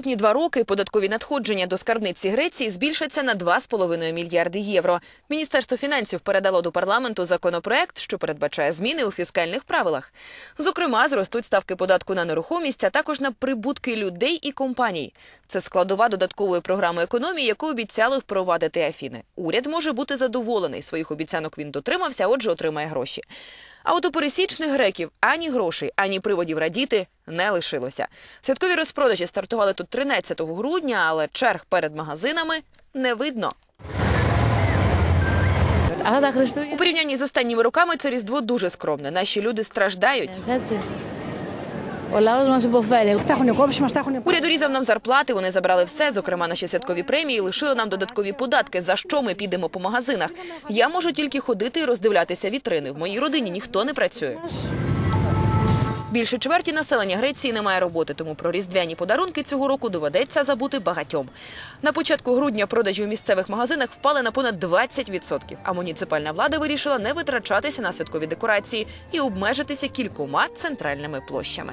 наступні два роки податкові надходження до скарбниці Греції збільшаться на 2,5 мільярди євро. Міністерство фінансів передало до парламенту законопроект, що передбачає зміни у фіскальних правилах. Зокрема, зростуть ставки податку на нерухомість, а також на прибутки людей і компаній. Це складова додаткової програми економії, яку обіцяли впровадити Афіни. Уряд може бути задоволений. Своїх обіцянок він дотримався, отже, отримає гроші. А от у пересічних греків ані грошей, ані приводів радіти не лишилося. Святкові розпродажі стартували тут 13 грудня, але черг перед магазинами не видно. У порівнянні з останніми роками це різдво дуже скромне. Наші люди страждають. Έτσι. Ο λαός μας υποφέρει. Τα έχουν κόψει, μα τα έχουν Уряд урізав нам зарплати, вони забрали все, зокрема наші святкові премії, лишили нам додаткові податки. За що ми підемо по магазинах? Я можу тільки ходити і роздивлятися вітрини. В моїй родині ніхто не працює. Більше чверті населення Греції не має роботи, тому про різдвяні подарунки цього року доведеться забути багатьом. На початку грудня продажі у місцевих магазинах впали на понад 20%, а муніципальна влада вирішила не витрачатися на святкові декорації і обмежитися кількома центральними площами.